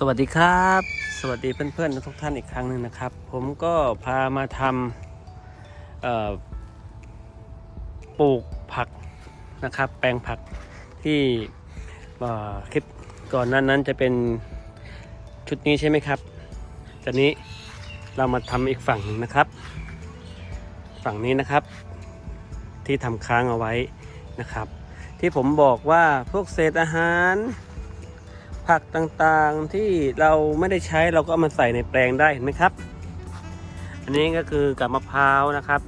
สวัสดีครับ สวัสดีเพื่อนๆทุกท่านอีกครั้งหนึ่งนะครับ ผมก็พามาทำปลูกผักนะครับ แปลงผักที่คลิปก่อนนั้นนั้นจะเป็นชุดนี้ใช่ไหมครับตอนนี้เรามาทำอีกฝั่งหนึ่งนะครับ ฝั่งนี้นะครับ ที่ทำค้างเอาไว้นะครับ ที่ผมบอกว่าพวกเศษอาหาร ผักต่างๆที่เราไม่ได้ใช้เราก็เอามาใส่ในแปลงได้เห็นไหมครับ อันนี้ก็คือกับมะพร้าวนะครับ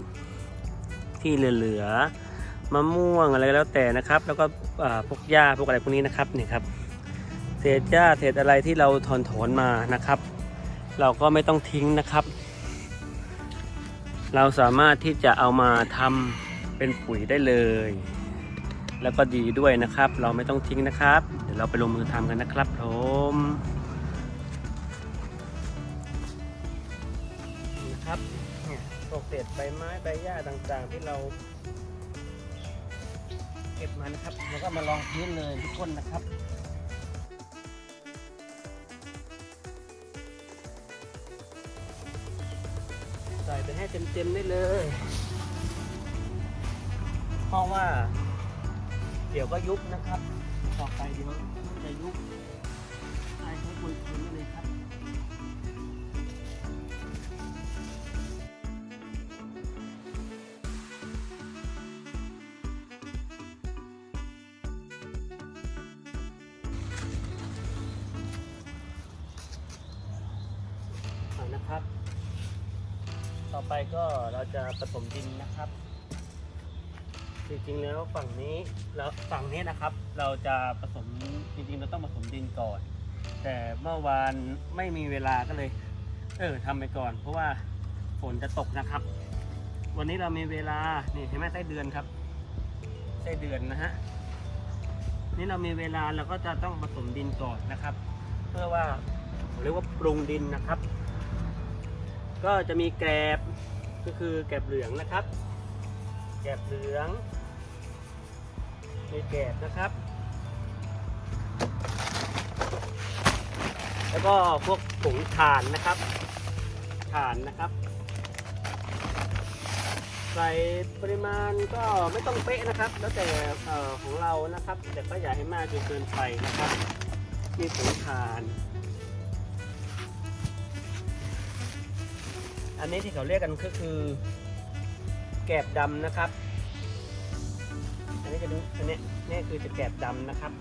ที่เหลือๆมะม่วงอะไรแล้วแต่นะครับ แล้วก็พวกหญ้าพวกอะไรพวกนี้นะครับนี่ครับเศษหญ้าเศษอะไรที่เราถอนถอนมานะครับ เราก็ไม่ต้องทิ้งนะครับ เราสามารถที่จะเอามาทำเป็นปุ๋ยได้เลย แล้วก็ดีด้วยนะครับ เราไม่ต้องทิ้งนะครับ เดี๋ยวเราไปลงมือทำกันนะครับผมนะครับพวกเศษใบไม้ใบหญ้าต่างๆ ที่เรา เก็บมานะครับ แล้วก็มาลองพื้นเลยทุกคนนะครับใส่ไปให้เต็มๆได้เลย เพราะว่า เดี๋ยวก็ยุบนะครับ ต่อไปเดี๋ยวจะยุบใส่ให้คนคืนเลยครับเอานะครับ ต่อไปก็เราจะผสมดินนะครับ จริงๆแล้วฝั่งนี้แล้วฝั่งนี้นะครับ เราจะผสมจริงๆเราต้องผสมดินก่อน แต่เมื่อวานไม่มีเวลาก็เลย เออทำไปก่อน เพราะว่าฝนจะตกนะครับ วันนี้เรามีเวลานี่เห็นไหมไส้เดือนครับไส้เดือนนะฮะนี่เรามีเวลาเราก็จะต้องผสมดินก่อนนะครับ เพื่อว่าเรียกว่าปรุงดินนะครับ ก็จะมีแกลบก็คือแกลบเหลืองนะครับ แกลบเหลือง แกลบนะครับ แล้วก็พวกผงถ่านนะครับถ่านนะครับ ใส่ปริมาณก็ไม่ต้องเป๊ะนะครับ แล้วแต่ของเรานะครับ แต่ก็อย่าให้มากจนเกินไปนะครับมีผงถ่านอันนี้ที่เขาเรียกกันก็คือ แกบดำนะครับ อันดูอันนี้นี่คือจะแกบดำนะครับ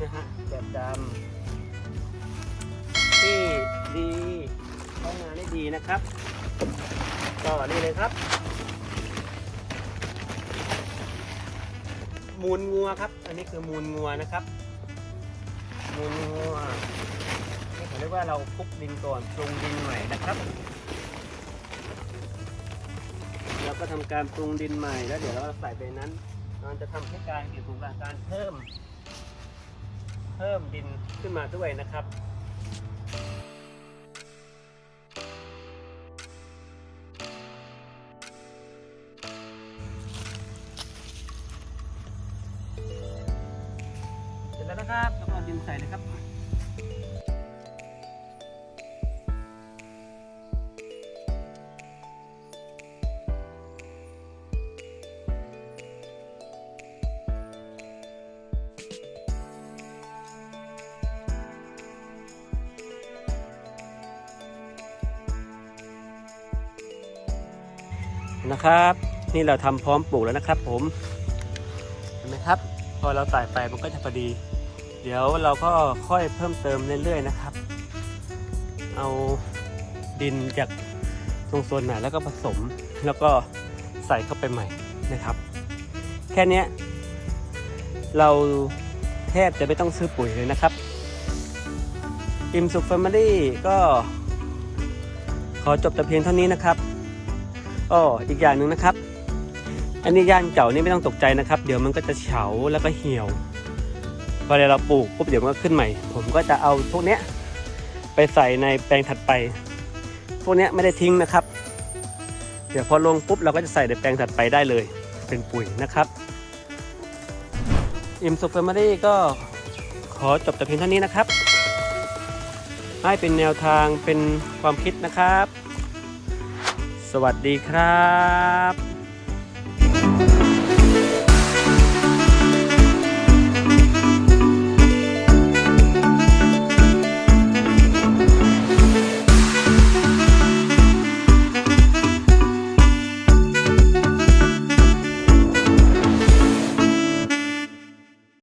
นะฮะแกบดำที่ดีใช้งานได้ดีนะครับก็นี่เลยครับ มูลงัวครับ อันนี้คือมูลงัวนะครับ มูลงัวนี่เขาเรียกว่าเราคลุกดินก่อนปรุงดินใหม่นะครับ ก็ทำการปรุงดินใหม่แล้วเดี๋ยวเราใส่ไปนั้นมันจะทำให้การเกี่ยวกับการเพิ่ม เพิ่มดินขึ้นมาด้วยนะครับเสร็จแล้วนะครับแล้วก็ดินใส่เลยครับ นะครับ นี่เราทำพร้อมปลูกแล้วนะครับ ผมเห็นไหมครับ พอเราใส่ไปมันก็จะพอดี เดี๋ยวเราก็ค่อยเพิ่มเติมเรื่อยๆนะครับ เอาดินจากตรงส่วนไหนแล้วก็ผสม แล้วก็ใส่เข้าไปใหม่นะครับ แค่นี้เราแทบจะไม่ต้องซื้อปุ๋ยเลยนะครับอิมสุกแฟมิลี่ก็ขอจบแต่เพียงเท่านี้นะครับ อ้ออีกอย่างหนึ่งนะครับ อันนี้ย่านเก่านี่ไม่ต้องตกใจนะครับ เดี๋ยวมันก็จะเฉาแล้วก็เหี่ยวพอเราปลูกปุ๊บเดี๋ยวมันก็ขึ้นใหม่ ผมก็จะเอาพวกเนี้ยไปใส่ในแปลงถัดไป พวกเนี้ยไม่ได้ทิ้งนะครับ เดี๋ยวพอลงปุ๊บเราก็จะใส่ในแปลงถัดไปได้เลย เป็นปุ๋ยนะครับอิมสุกแฟมิลี่ก็ขอจบแต่เพียงเท่านี้นะครับ ให้เป็นแนวทางเป็นความคิดนะครับ วัสดีครับ